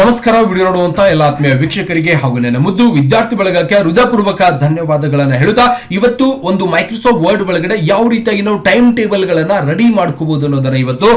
ನಮಸ್ಕಾರ, ವಿಡಿಯೋ ನೋಡುವಂತ ಎಲ್ಲ ಆತ್ಮೀಯ ವೀಕ್ಷಕರಿಗೆ ಹಾಗೂ ನನ್ನ ಮುದ್ದು ವಿದ್ಯಾರ್ಥಿ ಬಳಗಕ್ಕೆ ಹೃದಯಪೂರ್ವಕ ಧನ್ಯವಾದಗಳನ್ನ ಹೇಳುತ್ತಾ, ಇವತ್ತು ಒಂದು ಮೈಕ್ರೋಸಾಫ್ಟ್ ವರ್ಡ್ ಒಳಗಡೆ ಯಾವ ರೀತಿಯಾಗಿ ನಾವು ಟೈಮ್ ಟೇಬಲ್ ಗಳನ್ನ ರೆಡಿ ಮಾಡ್ಕೋಬಹುದು ಅನ್ನೋದನ್ನ ಇವತ್ತು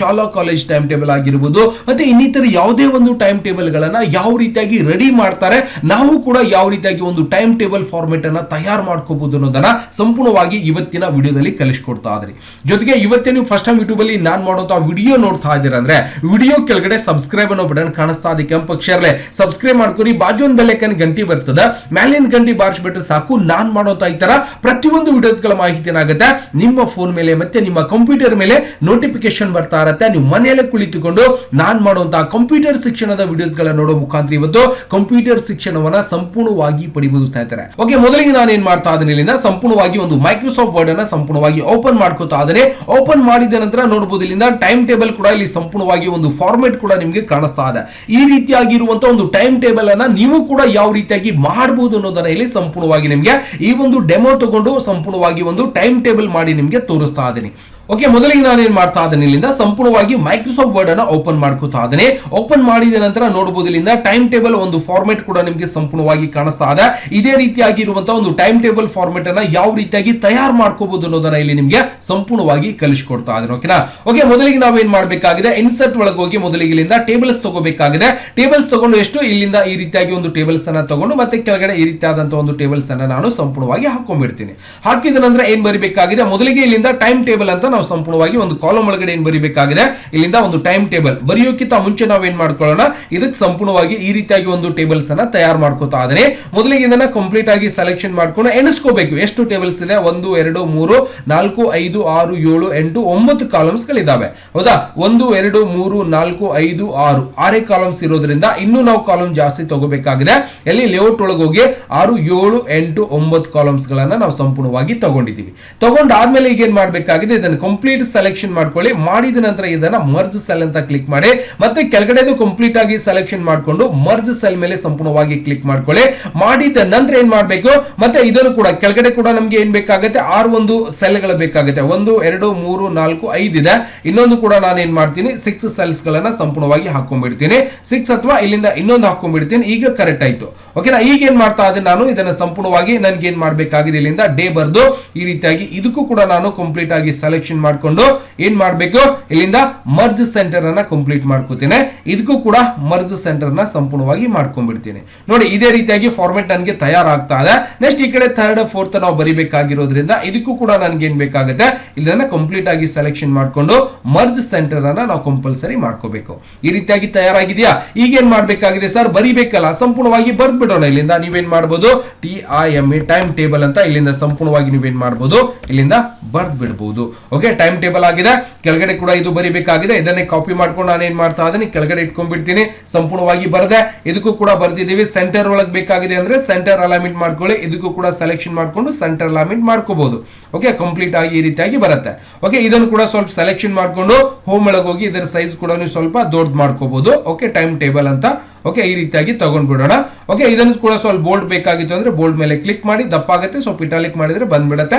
ಶಾಲಾ ಕಾಲೇಜ್ ಟೈಮ್ ಟೇಬಲ್ ಆಗಿರ್ಬೋದು, ಮತ್ತೆ ಇನ್ನಿತರ ಯಾವುದೇ ಒಂದು ಟೈಮ್ ಟೇಬಲ್ ಗಳನ್ನ ಯಾವ ರೀತಿಯಾಗಿ ರೆಡಿ ಮಾಡ್ತಾರೆ, ನಾವು ಕೂಡ ಯಾವ ರೀತಿಯಾಗಿ ಒಂದು ಟೈಮ್ ಟೇಬಲ್ ಫಾರ್ಮೆಟ್ ಅನ್ನ ತಯಾರು ಮಾಡ್ಕೋಬಹುದು ಅನ್ನೋದನ್ನ ಸಂಪೂರ್ಣವಾಗಿ ಇವತ್ತಿನ ವಿಡಿಯೋದಲ್ಲಿ ಕಲಿಸ್ಕೊಡ್ತಾ ಇದ್ರಿ ಜೊತೆಗೆ ಇವತ್ತೇ ನೀವು ಫಸ್ಟ್ ಟೈಮ್ ಯೂಟ್ಯೂಬ್ ಅಲ್ಲಿ ನಾನು ಮಾಡುವಂತ ವಿಡಿಯೋ ನೋಡ್ತಾ ಇದ್ದೀರಾ ಅಂದ್ರೆ ವಿಡಿಯೋ ಕೆಳಗಡೆ ಸಬ್ಸ್ಕ್ರೈಬ್ ಅನ್ನೋ ಬಟನ್ ಕಾಣಿಸ್ತಾ ಇದೆ ಕೆಂಪು ಅಕ್ಷರಲೆ ಸಬ್ಸ್ಕ್ರೈಬ್ ಮಾಡ್ಕೊರಿ. ಬಾಜು ಒಂದು ಗಂಟಿ ಬರ್ತದ. ಮ್ಯಾಲಿನ ಗಂಟಿ ಬಾರಿಸ್ಬಿಟ್ರೆ ಸಾಕು. ನಾನ್ ಮಾಡೋಂತ ಈ ತರ ಪ್ರತಿಯೊಂದು ವಿಡಿಯೋಸ್ಗಳ ಮಾಹಿತಿ ಏನಾಗುತ್ತೆ? ನಿಮ್ಮ ಫೋನ್ ಮೇಲೆ ಮತ್ತೆ ನಿಮ್ಮ ಕಂಪ್ಯೂಟರ್ ಮೇಲೆ ನೋಟಿಫಿಕೇಶನ್ ಬರ್ತಾ ಇರತ್ತೆ. ನೀವು ಮನೆಯಲ್ಲೇ ಕುಳಿತುಕೊಂಡು ನಾನ್ ಮಾಡುವಂತಹ ಕಂಪ್ಯೂಟರ್ ಶಿಕ್ಷಣದ ವಿಡಿಯೋಸ್ಗಳ ನೋಡೋ ಮುಖಾಂತರ ಇವತ್ತು ಕಂಪ್ಯೂಟರ್ ಶಿಕ್ಷಣವನ್ನ ಸಂಪೂರ್ಣವಾಗಿ ಪಡಿಬಹುದು ಸ್ನೇಹಿತರೆ ಓಕೆ ಮೊದಲಿಗೆ ನಾನು ಏನ್ ಮಾಡ್ತಾ ಇದ್ದೇನೆ ಸಂಪೂರ್ಣವಾಗಿ ಒಂದು ಮೈಕ್ರೋಸಾಫ್ಟ್ ವರ್ಡ್ ಅನ್ನ ಸಂಪೂರ್ಣವಾಗಿ ಓಪನ್ ಮಾಡ್ಕೋತಾ ಇದ್ದೇನೆ. ಓಪನ್ ಮಾಡಿದ ನಂತರ ನೋಡಬಹುದು ಇಲ್ಲಿಂದ ಟೈಮ್ ಟೇಬಲ್ ಕೂಡ ಇಲ್ಲಿ ಸಂಪೂರ್ಣವಾಗಿ ಒಂದು ಫಾರ್ಮೆಟ್ ಕೂಡ ನಿಮಗೆ ಕಾಣಿಸ್ತಾ ಇದೆ. ರೀತಿಯಾಗಿರುವಂತಹ ಒಂದು ಟೈಮ್ ಟೇಬಲ್ ಅನ್ನ ನೀವು ಕೂಡ ಯಾವ ರೀತಿಯಾಗಿ ಮಾಡಬಹುದು ಅನ್ನೋದನ್ನ ಇಲ್ಲಿ ಸಂಪೂರ್ಣವಾಗಿ ನಿಮಗೆ ಈ ಒಂದು ಡೆಮೋ ತಗೊಂಡು ಸಂಪೂರ್ಣವಾಗಿ ಒಂದು ಟೈಮ್ ಟೇಬಲ್ ಮಾಡಿ ನಿಮಗೆ ತೋರಿಸ್ತಾ ಇದ್ದೀನಿ. ಓಕೆ ಮೊದಲಿಗೆ ನಾನು ಏನ್ ಮಾಡ್ತಾ ಇದ್ದೇನೆ ಇಲ್ಲಿಂದ ಸಂಪೂರ್ಣವಾಗಿ ಮೈಕ್ರೋಸಾಫ್ಟ್ ವರ್ಡ್ ಅನ್ನ ಓಪನ್ ಮಾಡ್ಕೋತಾ ಇದ್ದೇನೆ. ಓಪನ್ ಮಾಡಿದ ನಂತರ ನೋಡಬಹುದು ಇಲ್ಲಿಂದ ಟೈಮ್ ಟೇಬಲ್ ಒಂದು ಫಾರ್ಮೆಟ್ ಕೂಡ ನಿಮಗೆ ಸಂಪೂರ್ಣವಾಗಿ ಕಾಣಿಸ್ತಾ ಇದೆ. ಇದೇ ರೀತಿಯಾಗಿರುವಂತಹ ಒಂದು ಟೈಮ್ ಟೇಬಲ್ ಫಾರ್ಮೆಟ್ ಅನ್ನ ಯಾವ ರೀತಿಯಾಗಿ ತಯಾರು ಮಾಡ್ಕೋಬಹುದು ಅನ್ನೋದನ್ನ ಇಲ್ಲಿ ನಿಮಗೆ ಸಂಪೂರ್ಣವಾಗಿ ಕಲಿಸ್ಕೊಡ್ತಾ ಇದ್ದೇನೆ ಓಕೆನಾ ಓಕೆ ಮೊದಲಿಗೆ ನಾವು ಏನ್ ಮಾಡಬೇಕಾಗಿದೆ? ಇನ್ಸರ್ಟ್ ಒಳಗೆ ಹೋಗಿ ಮೊದಲಿಗೆ ಇಲ್ಲಿಂದ ಟೇಬಲ್ಸ್ ತಗೋಬೇಕಾಗಿದೆ. ಟೇಬಲ್ಸ್ ತಗೊಂಡು ಎಷ್ಟು? ಇಲ್ಲಿಂದ ಈ ರೀತಿಯಾಗಿ ಒಂದು ಟೇಬಲ್ಸ್ ಅನ್ನ ತಗೊಂಡು ಮತ್ತೆ ಕೆಳಗಡೆ ಈ ರೀತಿಯಾದಂತಹ ಒಂದು ಟೇಬಲ್ಸ್ ಅನ್ನ ನಾನು ಸಂಪೂರ್ಣವಾಗಿ ಹಾಕೊಂಡ್ಬಿಡ್ತೀನಿ. ಹಾಕಿದ ನಂತರ ಏನ್ ಬರಬೇಕಾಗಿದೆ? ಮೊದಲಿಗೆ ಇಲ್ಲಿಂದ ಟೈಮ್ ಟೇಬಲ್ ಅಂತ ನಾವು ಸಂಪೂರ್ಣವಾಗಿ ಒಂದು ಕಾಲಮ್ ಒಳಗಡೆ ಏನು ಬರೀಬೇಕಾಗಿದೆ? ಇಲ್ಲಿಂದ ಒಂದು ಟೈಮ್ ಟೇಬಲ್ ಬರೆಯೋಕ್ಕಿಂತ ಮುಂಚೆ ನಾವು ಏನ್ ಮಾಡ್ಕೊಳ್ಳೋಣ? ಇದಕ್ಕೆ ಸಂಪೂರ್ಣವಾಗಿ ಈ ರೀತಿಯಾಗಿ ಒಂದು ಟೇಬಲ್ಸ್ ಅನ್ನ ತಯಾರು ಮಾಡ್ಕೋತಾ ಆದ್ರೆ ಮೊದಲಿಗೆ ಇದನ್ನ ಕಂಪ್ಲೀಟ್ ಆಗಿ ಸೆಲೆಕ್ಷನ್ ಮಾಡ್ಕೊಂಡು ಎಣಿಸ್ಕೋಬೇಕು. ಎಷ್ಟು ಟೇಬಲ್ಸ್ ಇದೆ? ಒಂದು, ಎರಡು, ಮೂರು, ನಾಲ್ಕು, ಐದು, ಆರು, ಏಳು, ಎಂಟು, ಒಂಬತ್ತು ಕಾಲಮ್ಸ್ ಗಳಿದಾವೆ ಹೌದಾ? ಒಂದು, ಎರಡು, ಮೂರು, ನಾಲ್ಕು, ಐದು, ಆರು. ಆರೇ ಕಾಲಮ್ಸ್ ಇರೋದ್ರಿಂದ ಇನ್ನೂ ನಾವು ಕಾಲಮ್ ಜಾಸ್ತಿ ತಗೋಬೇಕಾಗಿದೆ. ಎಲ್ಲಿ? ಲೇಔಟ್ ಒಳಗೆ ಹೋಗಿ ಆರು, ಏಳು, ಎಂಟು, ಒಂಬತ್ತು ಕಾಲಮ್ಸ್ ಗಳನ್ನ ನಾವು ಸಂಪೂರ್ಣವಾಗಿ ತಗೊಂಡಿದ್ದೀವಿ. ತಗೊಂಡಾದ್ಮೇಲೆ ಈಗ ಏನ್ ಮಾಡಬೇಕಾಗಿದೆ? ಇದನ್ನ ಕಂಪ್ಲೀಟ್ ಸೆಲೆಕ್ಷನ್ ಮಾಡ್ಕೊಳ್ಳಿ. ಮಾಡಿದ ನಂತರ ಇದನ್ನ ಮರ್ಜ್ ಸೆಲ್ ಅಂತ ಕ್ಲಿಕ್ ಮಾಡಿ. ಮತ್ತೆ ಕೆಳಗಡೆದು ಕಂಪ್ಲೀಟ್ ಆಗಿ ಸೆಲೆಕ್ಷನ್ ಮಾಡಿಕೊಂಡು ಮರ್ಜ್ ಸೆಲ್ ಮೇಲೆ ಸಂಪೂರ್ಣವಾಗಿ ಕ್ಲಿಕ್ ಮಾಡ್ಕೊಳ್ಳಿ. ಮಾಡಿದ ನಂತರ ಏನ್ ಮಾಡಬೇಕು? ಮತ್ತೆ ಇದನ್ನು ಕೂಡ ಕೆಳಗಡೆ ಕೂಡ ನಮಗೆ ಏನ್ ಬೇಕಾಗುತ್ತೆ? ಆರು ಒಂದು ಸೆಲ್ಗಳು ಬೇಕಾಗುತ್ತೆ. ಒಂದು, ಎರಡು, ಮೂರು, ನಾಲ್ಕು, ಐದು ಇದೆ. ಇನ್ನೊಂದು ಕೂಡ ನಾನು ಏನ್ ಮಾಡ್ತೀನಿ? ಸಿಕ್ಸ್ ಸೆಲ್ಸ್ ಗಳನ್ನ ಸಂಪೂರ್ಣವಾಗಿ ಹಾಕೊಂಡ್ಬಿಡ್ತೀನಿ ಸಿಕ್ಸ್ ಅಥವಾ ಇಲ್ಲಿಂದ ಇನ್ನೊಂದು ಹಾಕೊಂಡ್ಬಿಡ್ತೀನಿ ಈಗ ಕರೆಕ್ಟ್ ಆಯ್ತು. ಓಕೆನಾ ಈಗ ಏನ್ ಮಾಡ್ತಾ ಇದ್ದೆ ನಾನು, ಇದನ್ನ ಸಂಪೂರ್ಣವಾಗಿ ನನ್ಗೆ ಏನ್ ಮಾಡ್ಬೇಕಾಗಿದೆ ಇಲ್ಲಿಂದ ಡೇ ಬರ್ದು, ಈ ರೀತಿಯಾಗಿ ಇದಕ್ಕೂ ಕೂಡ ನಾನು ಕಂಪ್ಲೀಟ್ ಆಗಿ ಸೆಲೆಕ್ಷನ್ ಮಾಡ್ಕೊಂಡು ಏನ್ ಮಾಡ್ಬೇಕು? ಇಲ್ಲಿಂದ ಮರ್ಜ್ ಸೆಂಟರ್ ಅನ್ನ ಕಂಪ್ಲೀಟ್ ಮಾಡ್ಕೋತೇನೆ. ಇದಕ್ಕೂ ಕೂಡ ಮರ್ಜ್ ಸೆಂಟರ್ನ ಸಂಪೂರ್ಣವಾಗಿ ಮಾಡ್ಕೊಂಡ್ಬಿಡ್ತೀನಿ. ನೋಡಿ, ಇದೇ ರೀತಿಯಾಗಿ ಫಾರ್ಮೆಟ್ ನನಗೆ ತಯಾರಾಗ್ತಾ ಇದೆ. ನೆಕ್ಸ್ಟ್ ಈ ಕಡೆ ಥರ್ಡ್ ಫೋರ್ತ್ ನಾವು ಬರಿಬೇಕಾಗಿರೋದ್ರಿಂದ ಇದಕ್ಕೂ ಕೂಡ ನನ್ಗೆ ಏನ್ ಬೇಕಾಗುತ್ತೆ? ಇದನ್ನ ಕಂಪ್ಲೀಟ್ ಆಗಿ ಸೆಲೆಕ್ಷನ್ ಮಾಡ್ಕೊಂಡು ಮರ್ಜ್ ಸೆಂಟರ್ ಅನ್ನ ನಾವು ಕಂಪಲ್ಸರಿ ಮಾಡ್ಕೋಬೇಕು. ಈ ರೀತಿಯಾಗಿ ತಯಾರಾಗಿದೆಯಾ ಈಗ ಏನ್ ಮಾಡ್ಬೇಕಾಗಿದೆ ಸರ್? ಬರಿಬೇಕಲ್ಲ, ಸಂಪೂರ್ಣವಾಗಿ ಬರ್ದ್ ಬಿಡೋಣ. ಇಲ್ಲಿಂದ ನೀವೇನ್ ಮಾಡ್ಬೋದು? T I M E time table ಅಂತ ಇಲ್ಲಿಂದ ಸಂಪೂರ್ಣವಾಗಿ ನೀವೇನ್ ಮಾಡ್ಬೋದು? ಇಲ್ಲಿಂದ ಬರ್ದ್ ಬಿಡಬಹುದು ಓಕೆ ಟೈಮ್ ಟೇಬಲ್ ಆಗಿದೆ. ಕೆಳಗಡೆ ಕೂಡ ಇದು ಬರಿಬೇಕಾಗಿದೆ. ಇದನ್ನೇ ಕಾಪಿ ಮಾಡ್ಕೊಂಡು ನಾನು ಏನ್ ಮಾಡ್ತಾ ಇದ್ದೀನಿ? ಕೆಳಗಡೆ ಇಟ್ಕೊಂಡ್ಬಿಡ್ತೀನಿ. ಸಂಪೂರ್ಣವಾಗಿ ಬರದೆ. ಇದಕ್ಕೂ ಕೂಡ ಬರ್ದಿದ್ದೀವಿ. ಸೆಂಟರ್ ಒಳಗೆ ಬೇಕಾಗಿದೆ ಅಂದ್ರೆ ಸೆಂಟರ್ ಅಲೈನ್ಮೆಂಟ್ ಮಾಡ್ಕೊಳ್ಳಿ. ಇದಕ್ಕೂ ಕೂಡ ಸೆಲೆಕ್ಷನ್ ಮಾಡ್ಕೊಂಡು ಸೆಂಟರ್ ಅಲೈನ್ಮೆಂಟ್ ಮಾಡ್ಕೋಬಹುದು ಓಕೆ ಕಂಪ್ಲೀಟ್ ಆಗಿ ಈ ರೀತಿಯಾಗಿ ಬರುತ್ತೆ. ಓಕೆ ಇದನ್ನು ಕೂಡ ಸ್ವಲ್ಪ ಸೆಲೆಕ್ಷನ್ ಮಾಡ್ಕೊಂಡು ಹೋಮ್ ಒಳಗೆ ಹೋಗಿ ಇದರ ಸೈಜ್ ಕೂಡ ನೀವು ಸ್ವಲ್ಪ ದೊಡ್ಡದು ಮಾಡ್ಕೋಬಹುದು ಓಕೆ ಟೈಮ್ ಟೇಬಲ್ ಅಂತ ಓಕೆ ಈ ರೀತಿಯಾಗಿ ತಗೊಂಡ್ಬಿಡೋಣ. ಓಕೆ ಇದನ್ನು ಕೂಡ ಸ್ವಲ್ಪ ಬೋಲ್ಡ್ ಬೇಕಾಗಿತ್ತು ಅಂದ್ರೆ ಬೋಲ್ಡ್ ಮೇಲೆ ಕ್ಲಿಕ್ ಮಾಡಿ, ದಪ್ಪ ಆಗುತ್ತೆ ಸೊ ಪಿಟಾಲಿಕ್ ಮಾಡಿದ್ರೆ ಬಂದ್ಬಿಡುತ್ತೆ.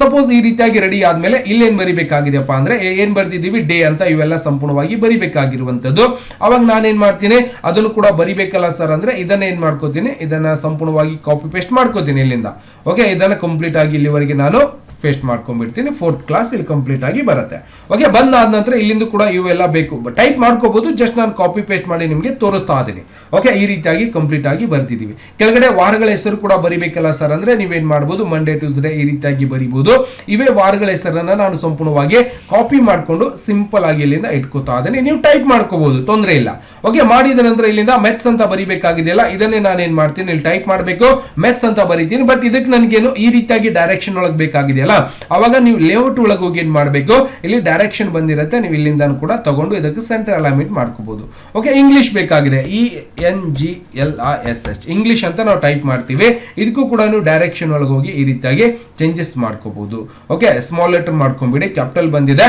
ಸಪೋಸ್ ಈ ರೀತಿಯಾಗಿ ರೆಡಿ ಆದ್ಮೇಲೆ ಇಲ್ಲೇನ್ ಬರಿಬೇಕಾಗಿದೆಯಪ್ಪ ಅಂದ್ರೆ ಏನ್ ಬರ್ದಿದ್ದೀವಿ? ಡೇ ಅಂತ ಇವೆಲ್ಲ ಸಂಪೂರ್ಣವಾಗಿ ಬರಿಬೇಕಾಗಿರುವಂತದ್ದು ಅವಾಗ ನಾನೇನ್ ಮಾಡ್ತೀನಿ? ಅದನ್ನು ಕೂಡ ಬರಿಬೇಕಲ್ಲ ಸರ್ ಅಂದ್ರೆ, ಇದನ್ನ ಏನ್ ಮಾಡ್ಕೋತೀನಿ? ಇದನ್ನ ಸಂಪೂರ್ಣವಾಗಿ ಕಾಪಿ ಪೇಸ್ಟ್ ಮಾಡ್ಕೋತೀನಿ ಇಲ್ಲಿಂದ. ಓಕೆ ಇದನ್ನ ಕಂಪ್ಲೀಟ್ ಆಗಿ ಇಲ್ಲಿವರೆಗೆ ನಾನು ಪೇಸ್ಟ್ ಮಾಡ್ಕೊಂಡ್ಬಿಡ್ತೀನಿ. ಫೋರ್ತ್ ಕ್ಲಾಸ್ ಇಲ್ಲಿ ಕಂಪ್ಲೀಟ್ ಆಗಿ ಬರುತ್ತೆ. ಓಕೆ ಬಂದಾದ ನಂತರ ಇಲ್ಲಿಂದ ಕೂಡ ಇವೆಲ್ಲ ಬೇಕು. ಟೈಪ್ ಮಾಡ್ಕೋಬಹುದು ಜಸ್ಟ್ ನಾನು ಕಾಪಿ ಪೇಸ್ಟ್ ಮಾಡಿ ನಿಮಗೆ ತೋರಿಸ್ತಾ ಇದ್ದೀನಿ. ಓಕೆ ಈ ರೀತಿಯಾಗಿ ಕಂಪ್ಲೀಟ್ ಆಗಿ ಬರ್ತಿದ್ದೀವಿ ಕೆಳಗಡೆ ವಾರಗಳ ಹೆಸರು ಕೂಡ ಬರಿಬೇಕಲ್ಲ ಸರ್ ಅಂದ್ರೆ ನೀವೇನ್ ಮಾಡ್ಬೋದು ಮಂಡೇ ಟ್ಯೂಸ್ಡೇ ಈ ರೀತಿಯಾಗಿ ಬರಿಬಹುದು ಇವೇ ವಾರಗಳ ಹೆಸರನ್ನ ನಾನು ಸಂಪೂರ್ಣವಾಗಿ ಕಾಪಿ ಮಾಡಿಕೊಂಡು ಸಿಂಪಲ್ ಆಗಿ ಇಲ್ಲಿಂದ ಇಟ್ಕೋತಾ ಇದ್ದೀನಿ. ನೀವು ಟೈಪ್ ಮಾಡ್ಕೋಬಹುದು ತೊಂದರೆ ಇಲ್ಲ. ಓಕೆ ಮಾಡಿದ ನಂತರ ಇಲ್ಲಿಂದ ಮೆತ್ಸ್ ಅಂತ ಬರಿಬೇಕಾಗಿದೆಯಲ್ಲ, ಇದನ್ನೇ ನಾನು ಏನ್ ಮಾಡ್ತೀನಿ? ಇಲ್ಲಿ ಟೈಪ್ ಮಾಡಬೇಕು ಮೆತ್ಸ್ ಅಂತ ಬರಿತೀನಿ. ಬಟ್ ಇದಕ್ಕೆ ನನಗೇನು ಈ ರೀತಿಯಾಗಿ ಡೈರೆಕ್ಷನ್ ಒಳಗೆ ಬೇಕಾಗಿದೆಯಲ್ಲ ಅವಾಗ ನೀವು ಲೇಔಟ್ ಒಳಗೆ ಹೋಗಿ ಏನು ಮಾಡಬೇಕು? ಇಲ್ಲಿ ಡೈರೆಕ್ಷನ್ ಬಂದಿರುತ್ತೆ, ನೀವು ಇಲ್ಲಿಂದ ಕೂಡ ತಗೊಂಡು ಇದಕ್ಕೆ ಸೆಂಟರ್ ಅಲೈನ್ಮೆಂಟ್ ಮಾಡ್ಕೋಬಹುದು ಓಕೆ ಇಂಗ್ಲಿಷ್ ಬೇಕಾಗಿದೆ. E N G L I S H English ಅಂತ ನಾವು ಟೈಪ್ ಮಾಡ್ತೀವಿ. ಇದಕ್ಕೂ ಕೂಡ ನೀವು ಡೈರೆಕ್ಷನ್ ಒಳಗೆ ಹೋಗಿ ಈ ರೀತಿಯಾಗಿ ಚೇಂಜಸ್ ಮಾಡ್ಕೋಬಹುದು ಓಕೆ ಸ್ಮಾಲ್ ಲೆಟರ್ ಮಾಡ್ಕೊಂಬಿಡಿ. ಕ್ಯಾಪಿಟಲ್ ಬಂದಿದೆ.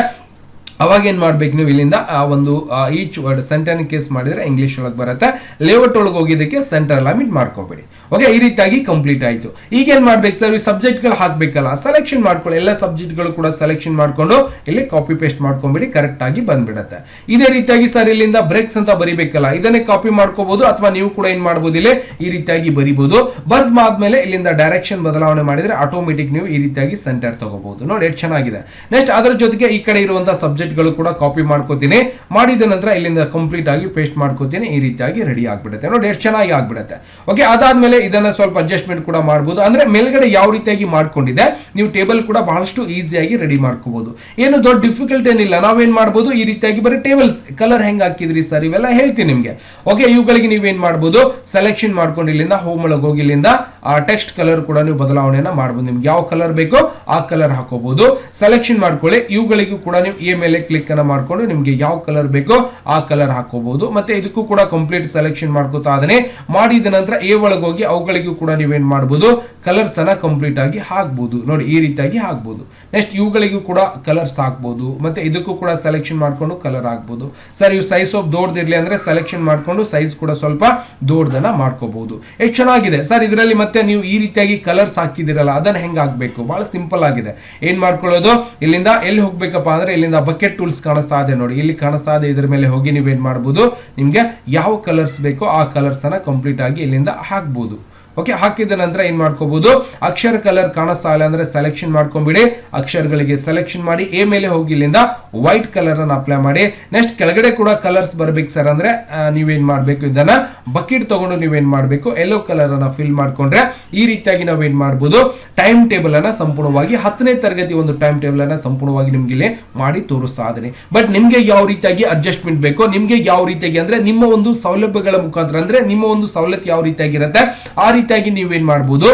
ಅವಾಗ ಏನ್ ಮಾಡ್ಬೇಕು ನೀವು ಇಲ್ಲಿಂದ, ಆ ಒಂದು ಈಚ್ ವರ್ಡ್ ಸೆಂಟರ್ ಕೇಸ್ ಮಾಡಿದ್ರೆ ಇಂಗ್ಲಿಷ್ ಒಳಗೆ ಬರುತ್ತೆ. ಲೇಔಟ್ ಒಳಗೆ ಹೋಗಿದ್ದಕ್ಕೆ ಸೆಂಟರ್ ಲಾಮಿಟ್ ಮಾಡ್ಕೋಬೇಡಿ. ಓಕೆ ಈ ರೀತಿಯಾಗಿ ಕಂಪ್ಲೀಟ್ ಆಯ್ತು. ಈಗ ಏನ್ ಮಾಡ್ಬೇಕು ಸರ್ ಈ ಸಬ್ಜೆಕ್ಟ್ಗಳು ಹಾಕ್ಬೇಕಲ್ಲ ಸೆಲೆಕ್ಷನ್ ಮಾಡ್ಕೊಳ್ಳಿ. ಎಲ್ಲ ಸಬ್ಜೆಕ್ಟ್ಗಳು ಕೂಡ ಸೆಲೆಕ್ಷನ್ ಮಾಡ್ಕೊಂಡು ಇಲ್ಲಿ ಕಾಪಿ ಪೇಸ್ಟ್ ಮಾಡ್ಕೊಂಬಿಡಿ ಕರೆಕ್ಟ್ ಆಗಿ ಬಂದ್ಬಿಡತ್ತೆ. ಇದೇ ರೀತಿಯಾಗಿ ಸರ್ ಇಲ್ಲಿಂದ ಬ್ರೇಕ್ಸ್ ಅಂತ ಬರಿಬೇಕಲ್ಲ, ಇದನ್ನೇ ಕಾಪಿ ಮಾಡ್ಕೋಬಹುದು, ಅಥವಾ ನೀವು ಕೂಡ ಏನ್ ಮಾಡಬಹುದು ಇಲ್ಲಿ, ಈ ರೀತಿಯಾಗಿ ಬರಿಬಹುದು ಬರ್ದ್ ಆದ್ಮೇಲೆ ಇಲ್ಲಿಂದ ಡೈರೆಕ್ಷನ್ ಬದಲಾವಣೆ ಮಾಡಿದ್ರೆ ಆಟೋಮೆಟಿಕ್ ನೀವು ಈ ರೀತಿಯಾಗಿ ಸೆಂಟರ್ ತಗೋಬಹುದು. ನೋಡಿ, ಎಷ್ಟು ಚೆನ್ನಾಗಿದೆ. ನೆಕ್ಸ್ಟ್ ಅದರ ಜೊತೆಗೆ ಈ ಕಡೆ ಇರುವಂತಹ ಸಬ್ಜೆಕ್ಟ್ ಗಳು ಕೂಡ ಕಾಪಿ ಮಾಡ್ಕೋತೀನಿ. ಮಾಡಿದ ನಂತರ ಇಲ್ಲಿಂದ ಕಂಪ್ಲೀಟ್ ಆಗಿ ಪೇಸ್ಟ್ ಮಾಡ್ಕೋತೀನಿ. ಈ ರೀತಿಯಾಗಿ ರೆಡಿ ಆಗ್ಬಿಡುತ್ತೆ. ನೋಡಿ, ಎಷ್ಟು ಚೆನ್ನಾಗಿ ಆಗ್ಬಿಡುತ್ತೆ. ಓಕೆ ಅದಾದ್ಮೇಲೆ ಇದನ್ನ ಸ್ವಲ್ಪ ಅಡ್ಜಸ್ಟ್ಮೆಂಟ್ ಕೂಡ ಮಾಡಬಹುದು ಅಂದ್ರೆ ಮೇಲ್ಗಡೆ ಯಾವ ರೀತಿಯಾಗಿ ಮಾಡ್ಕೊಂಡಿದೆ, ನೀವು ಟೇಬಲ್ ಕೂಡ ಬಹಳಷ್ಟು ಈಸಿಯಾಗಿ ರೆಡಿ ಮಾಡ್ಕೋಬಹುದು ಏನು ದೊಡ್ಡ ಡಿಫಿಕಲ್ಟ್ ಏನಿಲ್ಲ. ನಾವೇನ್ ಮಾಡಬಹುದು ಈ ರೀತಿಯಾಗಿ ಬರೀ ಟೇಬಲ್ಸ್ ಕಲರ್ ಹೆಂಗ್ ಹಾಕಿದ್ರಿ ಸರ್ ಇವೆಲ್ಲ ಹೇಳ್ತೀನಿ ನಿಮಗೆ. ಓಕೆ ಇವುಗಳಿಗೆ ನೀವೇನ್ ಮಾಡಬಹುದು ಸೆಲೆಕ್ಷನ್ ಮಾಡ್ಕೊಂಡು ಇಲ್ಲಿಂದ ಹೋಮ್ ಒಳಗೆ ಹೋಗಿ ಇಲ್ಲಿಂದ, ಆ ಟೆಕ್ಸ್ಟ್ ಕಲರ್ ಕೂಡ ನೀವು ಬದಲಾವಣೆಯನ್ನ ಮಾಡಬಹುದು ನಿಮ್ಗೆ ಯಾವ ಕಲರ್ ಬೇಕೋ ಆ ಕಲರ್ ಹಾಕೋಬಹುದು ಸೆಲೆಕ್ಷನ್ ಮಾಡ್ಕೊಳ್ಳಿ. ಇವುಗಳಿಗೂ ಕೂಡ ನೀವು ಎ ಮೇಲೆ ಕ್ಲಿಕ್ ಅನ್ನ ಮಾಡ್ಕೊಂಡು ನಿಮ್ಗೆ ಯಾವ ಕಲರ್ ಬೇಕೋ ಆ ಕಲರ್ ಹಾಕೋಬಹುದು ಮತ್ತೆ ಇದಕ್ಕೂ ಕೂಡ ಕಂಪ್ಲೀಟ್ ಸೆಲೆಕ್ಷನ್ ಮಾಡ್ಕೋತಾ ಅದನ್ನೇ ಮಾಡಿದ ನಂತರ ಎ ಒಳಗೆ ಹೋಗಿ ಅವುಗಳಿಗೂ ಕೂಡ ನೀವೇನ್ ಮಾಡಬಹುದು ಕಲರ್ಸ್ ಅನ್ನ ಕಂಪ್ಲೀಟ್ ಆಗಿ ಹಾಕ್ಬಹುದು ನೋಡಿ, ಈ ರೀತಿಯಾಗಿ ಹಾಕ್ಬಹುದು ನೆಕ್ಸ್ಟ್ ಇವುಗಳಿಗೂ ಕೂಡ ಕಲರ್ಸ್ ಹಾಕ್ಬಹುದು ಮತ್ತೆ ಇದಕ್ಕೂ ಕೂಡ ಸೆಲೆಕ್ಷನ್ ಮಾಡ್ಕೊಂಡು ಕಲರ್ ಹಾಕ್ಬಹುದು ಸರ್ ಇವು ಸೈಜ್ ಆಫ್ ದೊಡ್ಡದಿರ್ಲಿ ಅಂದ್ರೆ ಸೆಲೆಕ್ಷನ್ ಮಾಡ್ಕೊಂಡು ಸೈಜ್ ಕೂಡ ಸ್ವಲ್ಪ ದೊಡ್ಡದನ್ನ ಮಾಡ್ಕೋಬಹುದು ಎಷ್ಟು ಚೆನ್ನಾಗಿದೆ? ಸರ್ ಇದರಲ್ಲಿ ಮತ್ತೆ ನೀವು ಈ ರೀತಿಯಾಗಿ ಕಲರ್ಸ್ ಹಾಕಿದಿರಲ್ಲ ಅದನ್ನ ಹೆಂಗ್ ಹಾಕ್ಬೇಕು? ಬಹಳ ಸಿಂಪಲ್ ಆಗಿದೆ. ಏನ್ ಮಾಡ್ಕೊಳ್ಳೋದು? ಇಲ್ಲಿಂದ ಎಲ್ಲಿ ಹೋಗ್ಬೇಕಪ್ಪ ಅಂದ್ರೆ ಇಲ್ಲಿಂದ ಬಕೆಟ್ ಟೂಲ್ಸ್ ಕಾಣಿಸ್ತಾ ಇದೆ ನೋಡಿ. ಇಲ್ಲಿ ಕಾಣಿಸ್ತಾ ಇದೆ ಇದ್ರ ಮೇಲೆ ಹೋಗಿ ನೀವೇನ್ ಮಾಡ್ಬೋದು? ನಿಮ್ಗೆ ಯಾವ ಕಲರ್ಸ್ ಬೇಕೋ ಆ ಕಲರ್ಸ್ ಅನ್ನ ಕಂಪ್ಲೀಟ್ ಆಗಿ ಇಲ್ಲಿಂದ ಹಾಕ್ಬೋದು. ಓಕೆ ಹಾಕಿದ ನಂತರ ಏನ್ ಮಾಡ್ಕೋಬಹುದು ಅಕ್ಷರ ಕಲರ್ ಕಾಣಿಸ್ತಾ ಇಲ್ಲ ಅಂದ್ರೆ ಸೆಲೆಕ್ಷನ್ ಮಾಡ್ಕೊಂಡ್ಬಿಡಿ ಅಕ್ಷರಗಳಿಗೆ ಸೆಲೆಕ್ಷನ್ ಮಾಡಿ ಎ ಮೇಲೆ ಹೋಗಿ ಇಲ್ಲಿಂದ ವೈಟ್ ಕಲರ್ ಅನ್ನ ಅಪ್ಲೈ ಮಾಡಿ. ನೆಕ್ಸ್ಟ್ ಕೆಳಗಡೆ ಕೂಡ ಕಲರ್ಸ್ ಬರ್ಬೇಕು ಸರ್ ಅಂದ್ರೆ ನೀವೇನ್ ಮಾಡ್ಬೇಕು ಇದನ್ನ? ಬಕೆಟ್ ತಗೊಂಡು ನೀವೇನ್ ಮಾಡ್ಬೇಕು? ಯೆಲ್ಲೋ ಕಲರ್ ಅನ್ನ ಫಿಲ್ ಮಾಡ್ಕೊಂಡ್ರೆ ಈ ರೀತಿಯಾಗಿ ನಾವೇನ್ ಮಾಡ್ಬೋದು? ಟೈಮ್ ಟೇಬಲ್ ಅನ್ನ ಸಂಪೂರ್ಣವಾಗಿ ಹತ್ತನೇ ತರಗತಿ ಒಂದು ಟೈಮ್ ಟೇಬಲ್ ಅನ್ನ ಸಂಪೂರ್ಣವಾಗಿ ನಿಮ್ಗೆ ಇಲ್ಲಿ ಮಾಡಿ ತೋರಿಸ್ತಾ ಇದೀನಿ ಬಟ್ ನಿಮ್ಗೆ ಯಾವ ರೀತಿಯಾಗಿ ಅಡ್ಜಸ್ಟ್ಮೆಂಟ್ ಬೇಕು, ನಿಮ್ಗೆ ಯಾವ ರೀತಿಯಾಗಿ ಅಂದ್ರೆ ನಿಮ್ಮ ಒಂದು ಸೌಲಭ್ಯಗಳ ಮುಖಾಂತರ ಅಂದ್ರೆ ನಿಮ್ಮ ಒಂದು ಸವಲತ್ತು ಯಾವ ರೀತಿಯಾಗಿರುತ್ತೆ, ಆ ರೀತಿಯಾಗಿ ನೀವೇನ್ ಮಾಡ್ಬೋದು?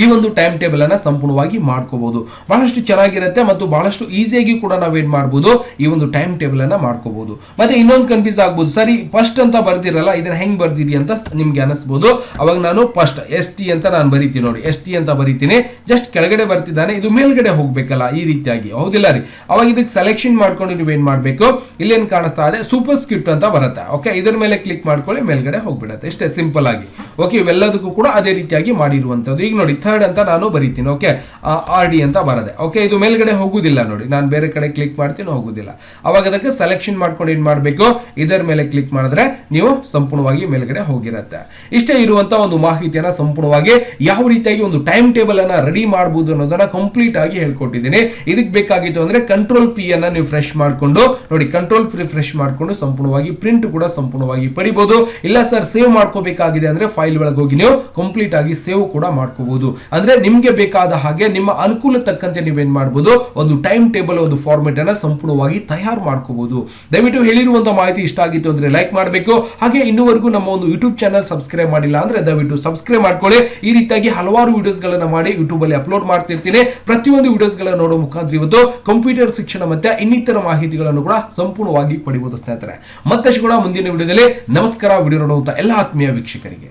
ಈ ಒಂದು ಟೈಮ್ ಟೇಬಲ್ ಅನ್ನ ಸಂಪೂರ್ಣವಾಗಿ ಮಾಡ್ಕೋಬಹುದು ಬಹಳಷ್ಟು ಚೆನ್ನಾಗಿರುತ್ತೆ ಮತ್ತು ಬಹಳಷ್ಟು ಈಸಿಯಾಗಿ ಕೂಡ ನಾವೇನ್ ಮಾಡಬಹುದು ಈ ಒಂದು ಟೈಮ್ ಟೇಬಲ್ ಅನ್ನ ಮಾಡ್ಕೋಬಹುದು ಮತ್ತೆ ಇನ್ನೊಂದು ಕನ್ಫ್ಯೂಸ್ ಆಗ್ಬಹುದು ಸರಿ ಫಸ್ಟ್ ಅಂತ ಬರ್ದಿರಲ್ಲ, ಇದನ್ನ ಹೆಂಗ್ ಬರ್ದಿರಿ ಅಂತ ನಿಮ್ಗೆ ಅನಿಸ್ಬೋದು. ಅವಾಗ ನಾನು ಫಸ್ಟ್ ಎಸ್ ಟಿ ಅಂತ ನಾನು ಬರೀತೀನಿ ನೋಡಿ. ಎಸ್ ಟಿ ಅಂತ ಬರೀತೀನಿ. ಜಸ್ಟ್ ಕೆಳಗಡೆ ಬರ್ತಿದ್ದಾನೆ, ಇದು ಮೇಲ್ಗಡೆ ಹೋಗ್ಬೇಕಲ್ಲ, ಈ ರೀತಿಯಾಗಿ. ಹೌದಿಲ್ಲ ರೀ? ಅವಾಗ ಇದಕ್ಕೆ ಸೆಲೆಕ್ಷನ್ ಮಾಡ್ಕೊಂಡು ನೀವು ಏನ್ ಮಾಡ್ಬೇಕು? ಇಲ್ಲೇನ್ ಕಾಣಿಸ್ತಾ ಇದೆ? ಸೂಪರ್ ಸ್ಕ್ರಿಪ್ಟ್ ಅಂತ ಬರುತ್ತೆ. ಓಕೆ ಇದರ ಮೇಲೆ ಕ್ಲಿಕ್ ಮಾಡ್ಕೊಳ್ಳಿ, ಮೇಲ್ಗಡೆ ಹೋಗ್ಬಿಡುತ್ತೆ. ಇಷ್ಟೇ ಸಿಂಪಲ್ ಆಗಿ. ಓಕೆ ಇವೆಲ್ಲದಕ್ಕೂ ಕೂಡ ಅದೇ ರೀತಿಯಾಗಿ ಮಾಡಿರುವಂತದ್ದು ಈಗ ನೋಡಿ ಥರ್ಡ್ ಅಂತ ನಾನು ಬರೀತೀನಿ ಓಕೆ ಆರ್ ಡಿ ಅಂತ ಬರದೆ. ಓಕೆ ಇದು ಮೇಲ್ಗಡೆ ಹೋಗುದಿಲ್ಲ ನೋಡಿ. ನಾನು ಬೇರೆ ಕಡೆ ಕ್ಲಿಕ್ ಮಾಡ್ತೀನಿ, ಹೋಗುದಿಲ್ಲ. ಅವಾಗ ಅದಕ್ಕೆ ಸೆಲೆಕ್ಷನ್ ಮಾಡ್ಕೊಂಡು ಏನ್ ಮಾಡಬೇಕು? ಇದರ ಮೇಲೆ ಕ್ಲಿಕ್ ಮಾಡಿದ್ರೆ ನೀವು ಸಂಪೂರ್ಣವಾಗಿ ಮೇಲ್ಗಡೆ ಹೋಗಿರತ್ತೆ. ಇಷ್ಟೇ ಇರುವಂತ ಒಂದು ಮಾಹಿತಿಯನ್ನ ಸಂಪೂರ್ಣವಾಗಿ ಯಾವ ರೀತಿಯಾಗಿ ಒಂದು ಟೈಮ್ ಟೇಬಲ್ ಅನ್ನ ರೆಡಿ ಮಾಡಬಹುದು ಅನ್ನೋದನ್ನ ಕಂಪ್ಲೀಟ್ ಆಗಿ ಹೇಳ್ಕೊಟ್ಟಿದ್ದೀನಿ. ಇದಕ್ಕೆ ಬೇಕಾಗಿತ್ತು ಅಂದ್ರೆ ಕಂಟ್ರೋಲ್ ಪಿ ಅನ್ನ ನೀವು ಫ್ರೆಶ್ ಮಾಡ್ಕೊಂಡು, ನೋಡಿ ಕಂಟ್ರೋಲ್ ಫ್ರೀ ಫ್ರೆಶ್ ಮಾಡ್ಕೊಂಡು ಸಂಪೂರ್ಣವಾಗಿ ಪ್ರಿಂಟ್ ಕೂಡ ಸಂಪೂರ್ಣವಾಗಿ ಪಡಿಬಹುದು ಇಲ್ಲ ಸರ್ ಸೇವ್ ಮಾಡ್ಕೋಬೇಕಾಗಿದೆ ಅಂದ್ರೆ ಫೈಲ್ ಒಳಗೆ ಹೋಗಿ ನೀವು ಕಂಪ್ಲೀಟ್ ಆಗಿ ಸೇವ್ ಕೂಡ ಮಾಡ್ಕೋಬಹುದು ಅಂದ್ರೆ ನಿಮ್ಗೆ ಬೇಕಾದ ಹಾಗೆ ನಿಮ್ಮ ಅನುಕೂಲ ತಕ್ಕಂತೆ ನೀವೇನ್ ಮಾಡಬಹುದು ಒಂದು ಟೈಮ್ ಟೇಬಲ್ ಒಂದು ಫಾರ್ಮೆಟ್ ಅನ್ನ ಸಂಪೂರ್ಣವಾಗಿ ತಯಾರು ಮಾಡ್ಕೋಬಹುದು ದಯವಿಟ್ಟು ಹೇಳಿರುವಂತ ಮಾಹಿತಿ ಇಷ್ಟ ಆಗಿತ್ತು ಅಂದ್ರೆ ಲೈಕ್ ಮಾಡಬೇಕು. ಹಾಗೆ ಇನ್ನುವರೆಗೂ ನಮ್ಮ ಒಂದು ಯೂಟ್ಯೂಬ್ ಚಾನಲ್ ಸಬ್ಸ್ಕ್ರೈಬ್ ಮಾಡಿಲ್ಲ ಅಂದ್ರೆ ದಯವಿಟ್ಟು ಸಬ್ಸ್ಕ್ರೈಬ್ ಮಾಡ್ಕೊಳ್ಳಿ. ಈ ರೀತಿಯಾಗಿ ಹಲವಾರು ವಿಡಿಯೋಸ್ ಗಳನ್ನ ಮಾಡಿ ಯೂಟ್ಯೂಬ್ ಅಲ್ಲಿ ಅಪ್ಲೋಡ್ ಮಾಡ್ತಿರ್ತೀನಿ. ಪ್ರತಿಯೊಂದು ವಿಡಿಯೋಸ್ ಗಳನ್ನ ನೋಡೋ ಮುಖಾಂತರ ಇವತ್ತು ಕಂಪ್ಯೂಟರ್ ಶಿಕ್ಷಣ ಮತ್ತೆ ಇನ್ನಿತರ ಮಾಹಿತಿಗಳನ್ನು ಕೂಡ ಸಂಪೂರ್ಣವಾಗಿ ಪಡಿಬಹುದು ಸ್ನೇಹಿತರೆ. ಮತ್ತಷ್ಟು ಕೂಡ ಮುಂದಿನ ವಿಡಿಯೋದಲ್ಲಿ ನಮಸ್ಕಾರ, ವಿಡಿಯೋ ನೋಡುವಂತ ಎಲ್ಲ ಆತ್ಮೀಯ ವೀಕ್ಷಕರಿಗೆ.